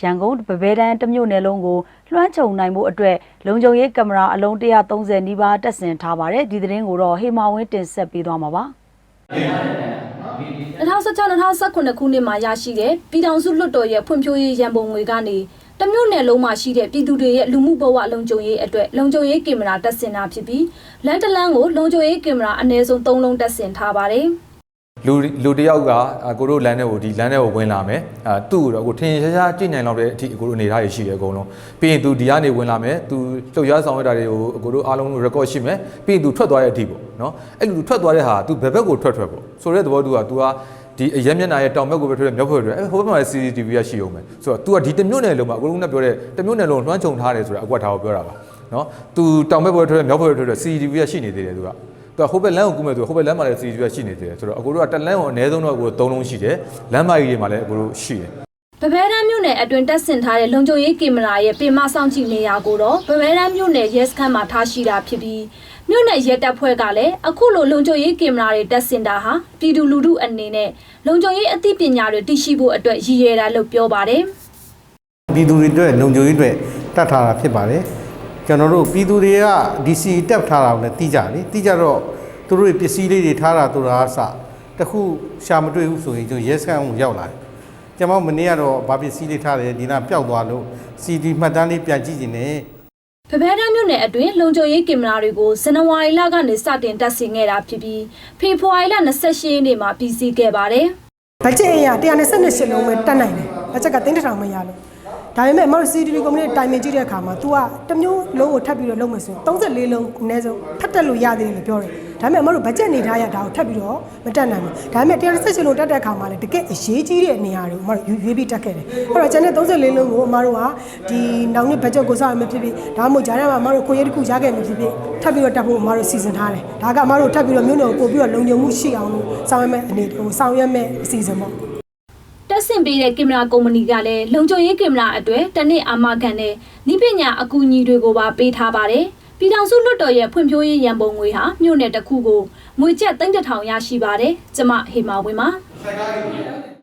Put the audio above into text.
ရန်ကုန်ဗဘဲတန်းတစ်မြို့နယ်လုံးကိုလွှမ်းခြုံနိုင်မှုအတွက်လုံခြုံရေးကင်မရာအလုံး130နီးပါးတပ်ဆင်ထားပါတယ်ဒီသတင်းကိုတော့ဟေမာဝင်းတင်ဆက်ပေးသွားမှာပါ2016-2019ခုနှစ်မှာရရှိတဲ့ပြည်ထောင်စုလွှတ်တော်ရဲ့ဖွံ့ဖြိုးရေးရန်ပုံငွေကနေတမျိုးနယ်လုံးမှာရှိတဲ့ပြည်သူတွေရဲ့လူမှုဘဝလုံခြုံရေးအတွက်လုံခြုံရေးကင်မရာတပ်ဆင်တာဖြစ်ပြီးလမ်းတစ်လမ်းကိုလုံခြုံရေးကင်မရာအနည်းဆုံး3လုံးတပ်ဆင်ထားပါတယ်။ လူလူတစ်ယောက်ကအာကိုတို့လမ်းထဲကိုဒီလမ်းထဲကိုဝင်လာမယ်အာသူ့ကိုတော့ကိုထင်ရှားရှားကြည့်နိုင်လောက်တဲ့အထိကိုတို့အနေထားရရှိတယ်အကုန်လုံးပြီးရင်သူဒီကနေဝင်လာမယ်သူလှုပ်ရှားဆောင်ရတာတွေကိုကိုတို့အားလုံး record ရှိမယ်ပြီးရင်သူထွက်သွားတဲ့အထိပေါ့နော်အဲ့လိုထွက်သွားတဲ့ဟာ तू ဘယ်ဘက်ကိုထွက်ထွက်ပေါ့ဆိုတဲ့သဘောတူက तू ကဒီအရက်မျက်နှာရဲ့တောင်ဘက်ကိုပဲထွက်တယ်မြောက်ဘက်ကိုထွက်တယ်အဲ့ဟိုဘက်မှာ CCTV ရရှိအောင်မယ်ဆိုတော့ तू ကဒီတစ်မြို့နယ်လုံးမှာအကုန်လုံးကပြောတဲ့တစ်မြို့နယ်လုံးလွှမ်းခြုံထားတယ်ဆိုတာအကွက်ထားကိုပြောတာပါနော် तू တောင်ဘက်ကိုထွက်တယ်မြောက်ဘက်ကိုထွက်တယ် CCTV ရရှိနေသေးတယ် तू က သူကဟိုဘက်လမ်းကိုကူးမဲ့သူဟိုဘက်လမ်းမှာလည်းစီစီရရှိနေသေးတယ်ဆိုတော့အကိုတို့ကတက်လမ်းကိုအနည်းဆုံးတော့အကိုတို့၃လုံးရှိတယ်လမ်းမကြီးတွေမှာလည်းအကိုတို့ရှိတယ်ဗဘဲတန်းမြို့နယ်အတွင်တက်ဆင်ထားတဲ့လုံခြုံရေးကင်မရာရဲ့ပြင်မဆောင်ကြည့်နေရာကိုတော့ဗဘဲတန်းမြို့နယ်ရဲစခန်းမှာထားရှိတာဖြစ်ပြီးမြို့နယ်ရဲတပ်ဖွဲ့ကလည်းအခုလိုလုံခြုံရေးကင်မရာတွေတက်ဆင်တာဟာပြည်သူလူထုအနေနဲ့လုံခြုံရေးအသိပညာတွေသိရှိဖို့အတွက်ရည်ရွယ်တာလို့ပြောပါတယ်။ပြည်သူတွေအတွက်လုံခြုံရေးအတွက်တတ်ထားတာဖြစ်ပါတယ် ကျွန်တော်တို့ပြည်သူတွေက DC တက်ထားတာကိုလည်းသိကြတယ်သိကြတော့သူတို့ရဲ့ပစ္စည်းလေးတွေထားတာသူတို့အားစတခုရှာမတွေ့ဘူးဆိုရင်ကျွန်တော်ရဲစခန်းကိုရောက်လာတယ်ကျွန်တော်မနေ့ကတော့ဗာပစ္စည်းလေးထားတယ်ဒီနာပျောက်သွားလို့ CD မှတ်တမ်းလေးပြန်ကြည့်နေတယ်ဖဖဲတန်းမြို့နယ်အတွင်းလုံခြုံရေးကင်မရာတွေကိုဇန်နဝါရီလကနေစတင်တပ်ဆင်ခဲ့တာဖြစ်ပြီးဖေဖော်ဝါရီလ28ရက်နေ့မှာပြီးစီးခဲ့ပါတယ်။ဘတ်ဂျက်အရာ128လုံးပဲတက်နိုင်တယ်ဘတ်ဂျက်ကတင်းတစ်ထောင်မရလို့ ဒါပေမဲ့အမတို့ CCTV ကုမ္ပဏီတိုင်ပင်ကြည့်တဲ့အခါမှာ तू ကတစ်မျိုးလုံးကိုထပ်ပြီးတော့လုပ်မယ်ဆိုရင်34လုံးအနည်းဆုံးထပ်တက်လို့ရသေးတယ်လို့ပြောတယ်ဒါပေမဲ့အမတို့ဘတ်ဂျက်အနေထားရဒါကိုထပ်ပြီးတော့မတက်နိုင်ဘူးဒါပေမဲ့128လုံးတက်တဲ့အခါမှာလည်းတကယ်အရေးကြီးတဲ့နေရာတွေကိုအမတို့ရွေးပြီးတက်ခဲ့တယ်အဲ့တော့ကျန်တဲ့34လုံးကိုအမတို့ကဒီနောက်နှစ်ဘတ်ဂျက်ကိုစောင့်ရမယ်ဖြစ်ဖြစ်ဒါမှမဟုတ်ဂျားထဲမှာအမတို့ကိုရဲတစ်ခုရခဲ့မယ်ဖြစ်ဖြစ်ထပ်ပြီးတော့တက်ဖို့အမတို့စီစဉ်ထားတယ်ဒါကအမတို့ထပ်ပြီးတော့မြို့နယ်ကိုပို့ပြီးတော့လုံခြုံမှုရှိအောင်လို့ဆောင်ရွက်မဲ့အနေဟိုဆောင်ရွက်မဲ့အစီအစဉ်ပေါ့ တက်ဆင်ပေးတဲ့ကင်မရာကုမ္ပဏီကလည်းလုံခြုံရေးကင်မရာအတွက်တစ်နှစ်အာမခံတဲ့ဤပညာအကူအညီတွေကိုပါပေးထားပါတယ်။ပြည်ထောင်စုလွှတ်တော်ရဲ့ဖွံ့ဖြိုးရေးရန်ပုံငွေဟာမြို့နယ်တစ်ခုကိုငွေကျပ်3000ရရှိပါတယ်။ကျမဟေမာဝင်းပါ။